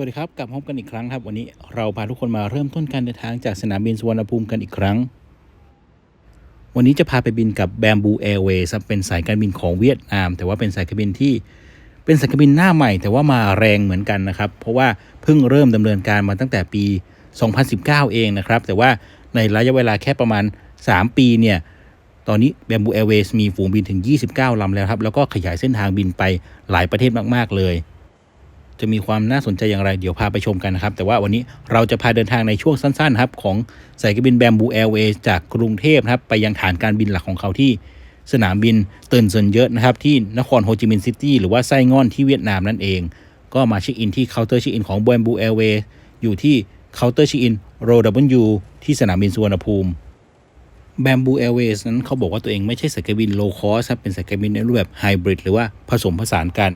วัสดีครับ กลับพบกันอีกครั้งครับ วันนี้เราพาทุกคนมาเริ่มต้นการเดินทางจากสนามบินสุวรรณภูมิกันอีกครั้ง วันนี้จะพาไปบินกับ Bamboo Airways เป็นสายการบินของเวียดนาม แต่ว่าเป็นสายการบินที่เป็นสายการบินหน้าใหม่ แต่ว่ามาแรงเหมือนกันนะครับ เพราะว่าเพิ่งเริ่มดำเนินการมาตั้งแต่ปี 2019 เองนะครับ แต่ว่าในระยะเวลาแค่ประมาณ 3 ปีเนี่ยตอนนี้ Bamboo Airways มีฝูงบินถึง 29 ลำแล้วครับ แล้วก็ขยายเส้นทางบินไปหลายประเทศมาก ๆ เลย จะมีความน่าสนใจอย่างไรเดี๋ยวพาไปชมกันนะครับ แต่ว่าวันนี้เราจะพาเดินทางในช่วงสั้นๆครับของสายการบิน Bamboo Airways จากกรุงเทพนะครับไปยังฐานการบินหลักของเขาที่สนามบินเตินเซินเยอะนะครับที่นครโฮจิมินห์ซิตี้หรือว่าไส้งอนที่เวียดนามนั่นเอง ก็มาเช็คอินที่เคาน์เตอร์เช็คอินของ Bamboo Airways อยู่ที่เคาน์เตอร์เช็คอินโรดับยูที่สนามบินสุวรรณภูมิ Bamboo Airways นั้นเขาบอกว่าตัวเองไม่ใช่สายการบิน low cost ครับเป็นสายการบินในรูปแบบไฮบริดหรือว่าผสมผสานกัน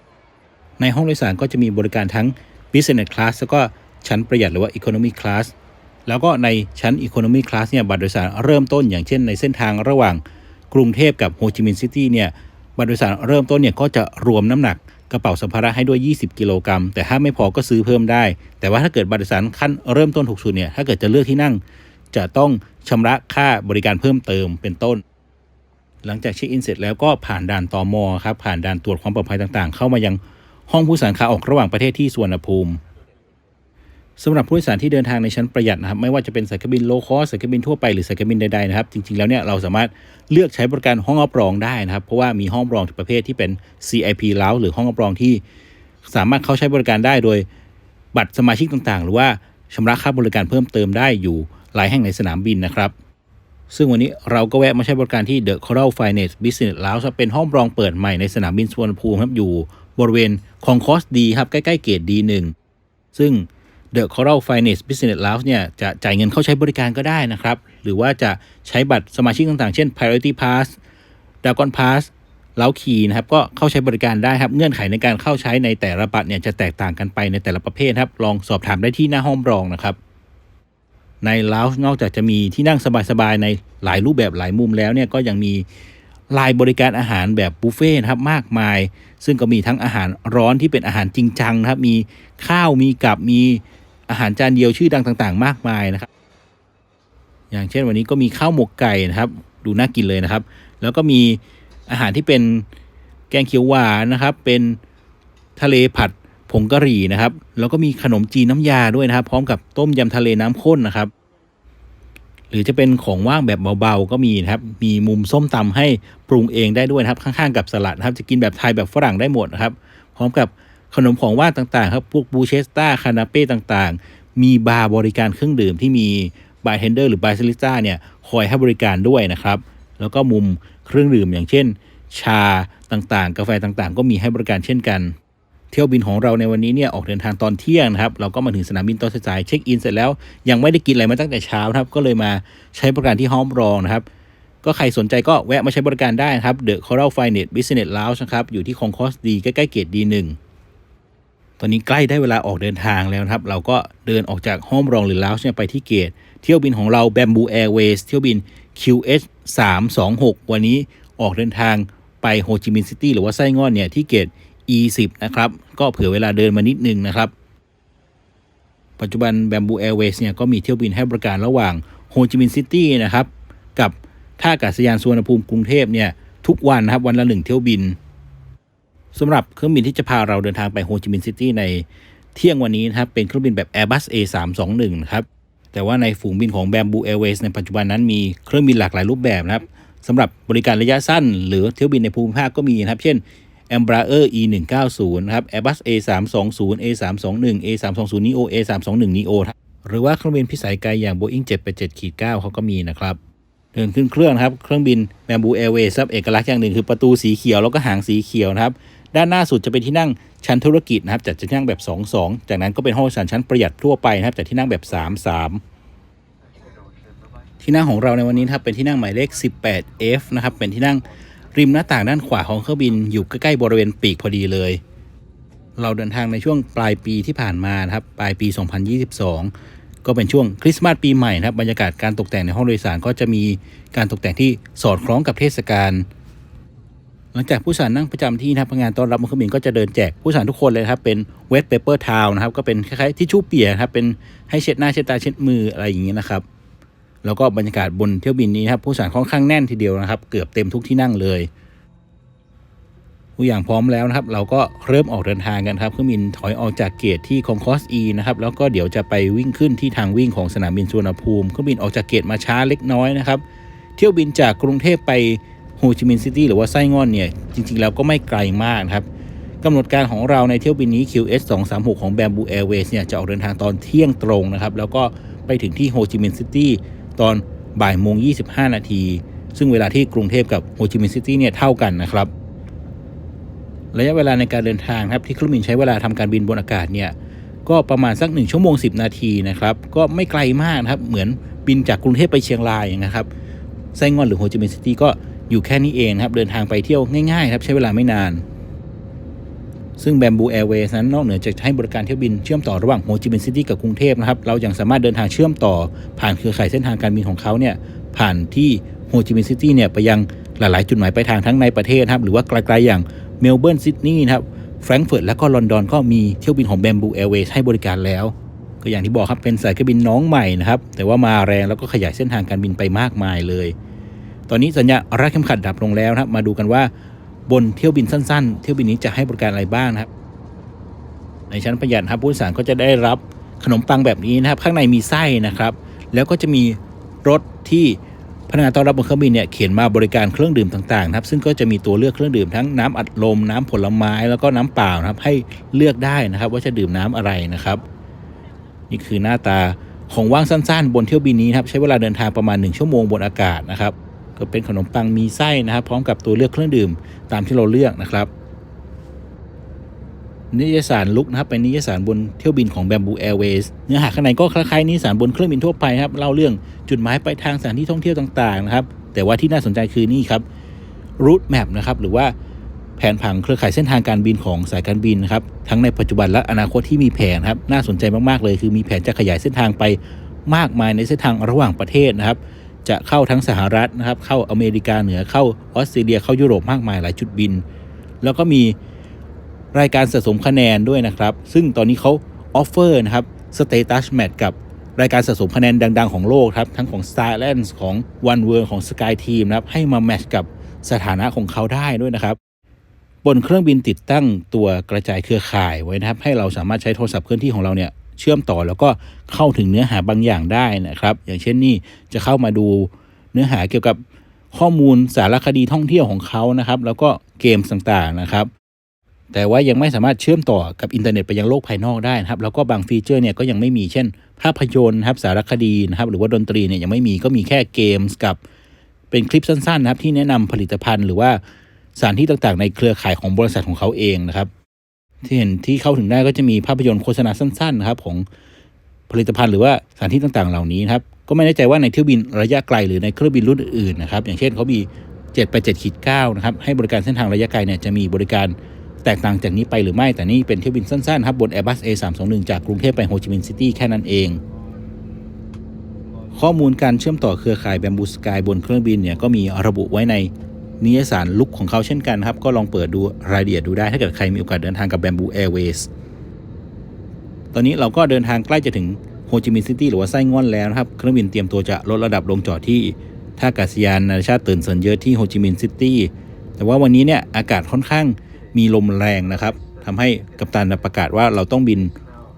ในห้องโดยสารก็จะมีบริการทั้ง Business Class แล้วก็ชั้นประหยัดหรือว่า Economy Class แล้วก็ในชั้น Economy Class เนี่ยบัตรโดยสารเริ่มต้นอย่างเช่นในเส้นทางระหว่างกรุงเทพกับโฮจิมินห์ซิตี้เนี่ยบัตรโดยสารเริ่มต้นเนี่ยก็จะรวมน้ำหนักกระเป๋าสัมภาระให้ด้วย 20 กิโลกรัม แต่ถ้าไม่พอก็ซื้อเพิ่มได้ แต่ว่าถ้าเกิดบัตรโดยสารขั้นเริ่มต้นถูกสุดเนี่ยถ้าเกิดจะเลือกที่นั่ง จะต้องชำระค่าบริการเพิ่มเติมเป็นต้น หลังจากเช็คอินเสร็จแล้วก็ผ่านด่านตอมครับผ่านด่านตรวจความปลอดภัยต่างๆ เข้ามายัง ห้องผู้โดยสารขาออกระหว่างประเทศที่สวนภูมิสำหรับผู้โดยสารที่เดินทางในชั้นประหยัดนะครับ ไม่ว่าจะเป็นสายการบินโลคอสสายการบินทั่วไปหรือสายการบินใดๆนะครับ จริงๆแล้วเนี่ยเราสามารถเลือกใช้บริการห้องรับรองได้นะครับ เพราะว่ามีห้องรองประเภทที่เป็น CIP แล้วหรือห้องรับรองที่สามารถเข้าใช้บริการได้โดยบัตรสมาชิกต่างๆ หรือว่าชำระค่าบริการเพิ่มเติมได้อยู่หลายแห่งในสนามบินนะครับ ซึ่งวันนี้เราก็แวะมาใช้บริการที่ The Coral Finance Business Lounge เป็นห้องรองเปิดใหม่ในสนามบินสุวรรณภูมิครับอยู่ บริเวณคองคอสดีครับ ใกล้ๆเกตดีหนึ่งซึ่ง The Coral Finance Business Lounge เนี่ยจะจ่ายเงินเข้าใช้บริการก็ได้นะครับ หรือว่าจะใช้บัตรสมาชิกต่างๆ เช่น Priority Pass Dragon Pass เล้าคีนะครับก็เข้าใช้บริการได้ครับเงื่อนไขในการเข้าใช้ในแต่ละบัตรเนี่ยจะแตกต่างกันไปในแต่ละประเภทครับลองสอบถามได้ที่หน้าห้องรองนะครับ ในลาวนอกจากจะมีที่นั่งสบายๆในหลายรูปแบบหลายมุมแล้วเนี่ยก็ยังมี ลายบริการอาหารแบบบุฟเฟ่ต์นะครับมากมาย ซึ่งก็มีทั้งอาหารร้อนที่เป็นอาหารจริงจังนะครับ มีข้าวมีกับมีอาหารจานเดียวชื่อดังต่างๆ มากมายนะครับ อย่างเช่นวันนี้ก็มีข้าวหมกไก่นะครับ ดูน่ากินเลยนะครับ แล้วก็มีอาหารที่เป็นแกงเขียวหวานนะครับ เป็นทะเลผัดผงกะหรี่นะครับ แล้วก็มีขนมจีนน้ำยาด้วยนะครับ พร้อมกับต้มยำทะเลน้ำข้นนะครับ หรือจะเป็นของว่างแบบเบาๆก็มีนะครับ มีมุมส้มตำให้ปรุงเองได้ด้วยนะครับข้างๆกับสลัดครับจะกินแบบไทยแบบฝรั่งได้หมดนะครับ พร้อมกับขนมของว่างต่างๆครับพวกบูเชสต้าคานาเป้ต่างๆ มีบาร์บริการเครื่องดื่มที่มีบาร์เทนเดอร์หรือบาร์ซิลิต้าเนี่ยคอยให้บริการด้วยนะครับ แล้วก็มุมเครื่องดื่มอย่างเช่น ชาต่างๆ กาแฟต่างๆ ก็มีให้บริการเช่นกัน เที่ยวบินของเราในวันนี้เนี่ยออกเดินทางตอนเที่ยงนะครับเราก็มาถึงสนามบินตอนสายเช็คอินเสร็จแล้วยังไม่ได้กินอะไรมาตั้งแต่เช้าครับ ก็เลยมาใช้บริการที่ห้องรองนะครับ ก็ใครสนใจก็แวะมาใช้บริการได้นะครับ The Coral Finance Business Lounge นะครับอยู่ที่คองคอสดีใกล้ๆเกตดีหนึ่งตอนนี้ใกล้ได้เวลาออกเดินทางแล้วนะครับ เราก็เดินออกจากห้องรองหรือ Lounge เนี่ยไปที่เกต เที่ยวบินของเรา Bamboo Airways เที่ยวบิน QH 326วันนี้ออกเดินทางไปโฮจิมินห์ซิตี้หรือว่าไส้งอนเนี่ยที่เกต E10 นะครับ ก็เผื่อเวลาเดินมานิดนึงนะครับ ปัจจุบัน Bamboo Airways เนี่ยก็มีเที่ยวบินให้บริการระหว่างโฮจิมินห์ซิตี้นะครับ กับท่าอากาศยานสุวรรณภูมิกรุงเทพเนี่ยทุกวันนะครับวันละหนึ่งเที่ยวบินสำหรับเครื่องบินที่จะพาเราเดินทางไปโฮจิมินห์ซิตี้ในเที่ยงวันนี้นะครับเป็นเครื่องบินแบบ Airbus A321 นะครับแต่ว่าในฝูงบินของ Bamboo Airways ในปัจจุบันนั้นมีเครื่องบินหลากหลายรูปแบบนะครับสำหรับ บริการระยะสั้น หรือเที่ยวบินในภูมิภาคก็มีนะครับ เช่น Embraer E190 นะครับ Airbus A320 A321 A320 neo A321 neo หรือว่าเครื่องบินพิสัยไกลอย่าง Boeing 787-9เขาก็มีนะครับเดินขึ้นเครื่องครับ เครื่องบิน Bamboo Airways ครับเอกลักษณ์อย่างหนึ่งคือประตูสีเขียวแล้วก็หางสีเขียวนะครับ ด้านหน้าสุดจะเป็นที่นั่งชั้นธุรกิจนะครับจัดที่นั่งแบบ 2-2 จากนั้นก็เป็นห้องโดยสารชั้นประหยัดทั่วไปนะครับจัดที่นั่งแบบ 3-3 ที่นั่งของเราในวันนี้ครับเป็นที่นั่งหมายเลข 18F นะครับเป็นที่นั่ง ริมหน้าต่างด้านขวาของเครื่องบินอยู่ใกล้ๆบริเวณปีกพอดีเลย เราเดินทางในช่วงปลายปีที่ผ่านมานะครับปลายปี 2022 ก็เป็นช่วงคริสต์มาสปีใหม่นะครับบรรยากาศการตกแต่งในห้องโดยสารก็จะมีการตกแต่งที่สอดคล้องกับเทศกาลหลังจากผู้สารนั่งประจำที่นะครับพนักงานต้อนรับบนเครื่องบินก็จะเดินแจกผู้สารทุกคนเลยครับเป็นเวทเปเปอร์ทาวนะครับก็เป็นคล้ายๆทิชชู่เปียกนะครับเป็นให้เช็ดหน้าเช็ดตาเช็ดมืออะไรอย่างนี้ยนะครับ แล้วก็บรรยากาศบนเที่ยวบินนี้นครับผู้โดยสารค่อนข้างแน่นทีเดียวนะครับ เกือบเต็มทุกที่นั่งเลยทุกอย่างพร้อมแล้วนะครับ เราก็เริ่มออกเดินทางกันครับเครื่องบินถอยออกจากเกตที่คองคอสอีนะครับแล้วก็เดี๋ยวจะไปวิ่งขึ้นที่ทางวิ่งของสนามบินสุวรรณภูมิเครื่องบินออกจากเกตมาช้าเล็กน้อยนะครับ เที่ยวบินจากกรุงเทพไปโฮจิมินห์ซิตี้หรือว่าไส้งอนเนี่ยจริงๆแล้วก็ไม่ไกลมากครับกำหนดการของเราในเที่ยวบินนี้ QS 236ของ Bamboo Airways เนี่ยจะออกเดินทางตอนเที่ยงตรงนะครับ แล้วก็ไปถึงที่โฮจิมินห์ซิตี้ ตอนบ่ายโมง 25 นาที ซึ่งเวลาที่กรุงเทพกับโฮจิมินห์ซิตี้เนี่ยเท่ากันนะครับ ระยะเวลาในการเดินทางครับที่เครื่องบินใช้เวลาทำการบินบนอากาศเนี่ยก็ประมาณสัก 1 ชั่วโมง 10 นาทีนะครับ ก็ไม่ไกลมากนะครับ เหมือนบินจากกรุงเทพไปเชียงรายนะครับไส้งอนหรือโฮจิมินห์ซิตี้ก็อยู่แค่นี้เองครับ เดินทางไปเที่ยวง่ายๆครับ ใช้เวลาไม่นาน ซึ่ง Bamboo Airways นั้นนอกเหนือจากให้บริการเที่ยวบินเชื่อมต่อระหว่างโฮจิมินห์ซิตี้กับกรุงเทพนะครับเรายังสามารถเดินทางเชื่อมต่อผ่านเครือข่ายเส้นทางการบินของเขาเนี่ยผ่านที่โฮจิมินห์ซิตี้เนี่ยไปยังหลาย ๆ จุดหมายปลายทางทั้งในประเทศนะครับหรือว่าไกล ๆ อย่างเมลเบิร์นซิดนีย์นะครับแฟรงก์เฟิร์ตและก็ลอนดอนก็มีเที่ยวบินของ Bamboo Airways ให้บริการแล้ว ก็อย่างที่บอกครับเป็นสายการบินน้องใหม่นะครับแต่ว่ามาแรงแล้วก็ขยายเส้นทางการบินไปมากมายเลย ตอนนี้สัญญาณรัดเข็มขัดดับลงแล้วนะครับมาดูกันว่า บนเที่ยวบินสั้น ๆ เที่ยวบินนี้จะให้บริการอะไรบ้างนะครับ ในชั้นประหยัดครับผู้โดยสารก็จะได้รับขนมปังแบบนี้นะครับ ข้างในมีไส้นะครับ แล้วก็จะมีรถที่พนักงานต้อนรับบนเครื่องบินเนี่ยเขียนมาบริการเครื่องดื่มต่างๆนะครับ ซึ่งก็จะมีตัวเลือกเครื่องดื่มทั้งน้ำอัดลม น้ำผลไม้แล้วก็น้ำเปล่านะครับ ให้เลือกได้นะครับ ว่าจะดื่มน้ำอะไรนะครับ นี่คือหน้าตาของว่างสั้นๆ บนเที่ยวบินนี้ครับใช้เวลาเดินทางประมาณ 1 ชั่วโมงบนอากาศนะครับ ก็เป็นขนมปังมีไส้นะครับ พร้อมกับตัวเลือกเครื่องดื่มตามที่เราเลือกนะครับ นิยสารลุกนะครับเป็นนิยสารบนเที่ยวบินของ Bamboo Airways เนื้อหาข้างในก็คล้ายๆนิยสารบนเครื่องบินทั่วไปครับเล่าเรื่องจุดหมายปลายทางสถานที่ท่องเที่ยวต่างๆนะครับ แต่ว่าที่น่าสนใจคือนี่ครับ route map นะครับหรือว่าแผนผังเครือข่ายเส้นทางการบินของสายการบินนะครับทั้งในปัจจุบันและอนาคตที่มีแผนครับน่าสนใจมากๆเลย คือมีแผนจะขยายเส้นทางไปมากมายในเส้นทางระหว่างประเทศนะครับ จะเข้าทั้งสหรัฐนะครับ เข้าอเมริกาเหนือเข้าออสเตรเลียเข้ายุโรปมากมายหลายจุดบิน แล้วก็มีรายการสะสมคะแนนด้วยนะครับ ซึ่งตอนนี้เขาออฟเฟอร์นะครับสเตตัสแมทกับรายการสะสมคะแนนดัง ๆ ของโลกครับ ทั้งของ s t a r l a n d ของ One World ของ Sky Team นะครับ ให้มาแมทช์กับสถานะของเขาได้ด้วยนะครับ บนเครื่องบินติดตั้งตัวกระจายเครือข่ายไว้นะครับ ให้เราสามารถใช้โทรศัพท์เคลื่อนที่ของเราเนี่ย เชื่อมต่อแล้วก็เข้าถึงเนื้อหาบางอย่างได้นะครับ อย่างเช่นนี่จะเข้ามาดูเนื้อหาเกี่ยวกับข้อมูลสารคดีท่องเที่ยวของเขานะครับ แล้วก็เกมต่างๆนะครับ แต่ว่ายังไม่สามารถเชื่อมต่อกับอินเทอร์เน็ตไปยังโลกภายนอกได้นะครับ แล้วก็บางฟีเจอร์เนี่ยก็ยังไม่มีเช่น ภาพยนตร์ครับสารคดีนะครับ หรือว่าดนตรีเนี่ยยังไม่มีก็มีแค่เกมส์กับเป็นคลิปสั้นๆนะครับที่แนะนำผลิตภัณฑ์หรือว่าสถานที่ต่างๆ ในเครือข่ายของบริษัทของเขาเองนะครับ ที่เห็นที่เข้าถึงได้ก็จะมีภาพยนตร์โฆษณาสั้นๆนะครับของผลิตภัณฑ์หรือว่าสถานที่ต่างๆ เหล่านี้นะครับก็ไม่แน่ใจว่าในเที่ยวบินระยะไกลหรือในเครื่องบินรุ่นอื่นนะครับ อย่างเช่นเขามี7ไป7ขีด9นะครับให้บริการเส้นทางระยะไกลเนี่ยจะมีบริการแตกต่างจากนี้ไปหรือไม่ แต่นี่เป็นเที่ยวบินสั้นๆครับบน Airbus A321 จากกรุงเทพไปโฮจิมินห์ซิตี้แค่นั้นเอง ข้อมูลการเชื่อมต่อเครือข่าย Bamboo Sky บนเครื่องบินเนี่ยก็มีระบุไว้ใน นิยสารลุกของเขาเช่นกันครับ ก็ลองเปิดดูรายละเอียดดูได้ถ้าเกิดใครมีโอกาสเดินทางกับ Bamboo Airways ตอนนี้เราก็เดินทางใกล้จะถึงโฮจิมินห์ซิตี้หรือว่าไส้ง่อนแล้วนะครับ เครื่องบินเตรียมตัวจะลดระดับลงจอดที่ท่าอากาศยานนานาชาติเติร์นเซินเยอะที่โฮจิมินห์ซิตี้แต่ว่าวันนี้เนี่ยอากาศค่อนข้างมีลมแรงนะครับทำให้กัปตันประกาศว่าเราต้องบิน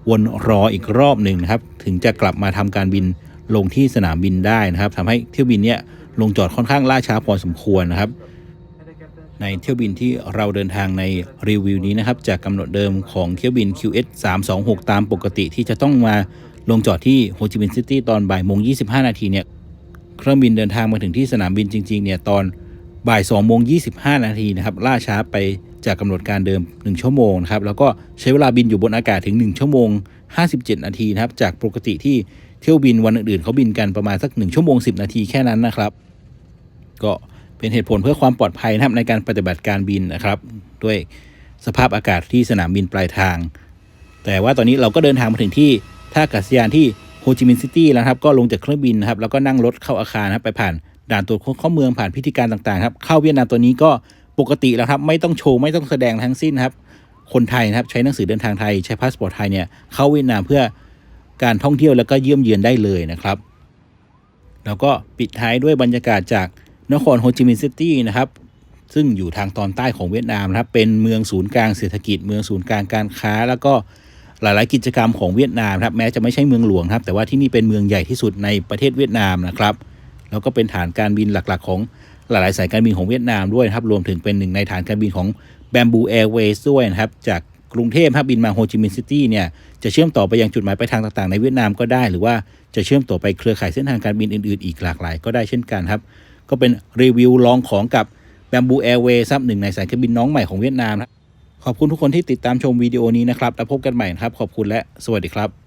วนรออีกรอบหนึ่งนะครับ ถึงจะกลับมาทำการบินลงที่สนามบินได้นะครับทำให้เที่ยวบินเนี้ยลงจอดค่อนข้างล่าช้าพอสมควรนะครับ ในเที่ยวบินที่เราเดินทางในรีวิวนี้นะครับ จากกำหนดเดิมของเที่ยวบิน QS 326 ตามปกติที่จะต้องมาลงจอดที่โฮจิมินห์ซิตี้ตอนบ่ายโมง25 นาทีเนี่ยเครื่องบินเดินทางมาถึงที่สนามบินจริงๆเนี่ยตอนบ่าย2โมง25 นาทีนะครับล่าช้าไปจากกำหนดการเดิม 1 ชั่วโมงนะครับแล้วก็ใช้เวลาบินอยู่บนอากาศถึง 1 ชั่วโมง 57 นาทีนะครับจากปกติที่เที่ยวบินวันอื่นๆเขาบินกันประมาณสักหนึ่งชั่วโมง 10 นาทีแค่นั้นนะครับ ก็ เป็นเหตุผลเพื่อความปลอดภัยนะครับในการปฏิบัติการบินนะครับ ด้วยสภาพอากาศที่สนามบินปลายทาง แต่ว่าตอนนี้เราก็เดินทางมาถึงที่ท่าอากาศยานที่โฮจิมินห์ซิตี้แล้วครับ ก็ลงจากเครื่องบินนะครับ แล้วก็นั่งรถเข้าอาคารนะครับไปผ่านด่านตรวจคนเข้าเมืองผ่านพิธีการต่างๆครับ เข้าเวียดนามตัวนี้ก็ปกติแล้วครับ ไม่ต้องโชว์ ไม่ต้องแสดงทั้งสิ้นครับ คนไทยนะครับ ใช้หนังสือเดินทางไทย ใช้พาสปอร์ตไทยเนี่ย เข้าเวียดนามเพื่อการท่องเที่ยวแล้วก็เยี่ยมเยือนได้เลยนะครับ แล้วก็ปิดท้ายด้วยบรรยากาศจาก นครโฮจิมินห์ซิตี้นะครับซึ่งอยู่ทางตอนใต้ของเวียดนามนะครับเป็นเมืองศูนย์กลางเศรษฐกิจ เมืองศูนย์กลางการค้า แล้วก็หลาย ๆ กิจกรรมของเวียดนามครับแม้จะไม่ใช่เมืองหลวงครับ แต่ว่าที่นี่เป็นเมืองใหญ่ที่สุดในประเทศเวียดนามนะครับแล้วก็เป็นฐานการบินหลัก ๆ ของหลาย ๆ สายการบินของเวียดนามด้วยครับรวมถึงเป็นหนึ่งในฐานการบินของ Bamboo Airways ด้วยนะครับจากกรุงเทพครับบินมาโฮจิมินห์ซิตี้เนี่ยจะเชื่อมต่อไปยังจุดหมายปลายทางต่าง ๆ ในเวียดนามก็ได้ หรือว่าจะเชื่อมต่อไปเครือข่ายเส้นทางการบินอื่น ๆ อีกหลากหลายก็ได้เช่นกันครับ ก็เป็นรีวิวลองของกับ Bamboo Airways ซับหนึ่งในสายการบินน้องใหม่ของเวียดนามครับขอบคุณทุกคนที่ติดตามชมวิดีโอนี้นะครับ แล้วพบกันใหม่นะครับ ขอบคุณและสวัสดีครับ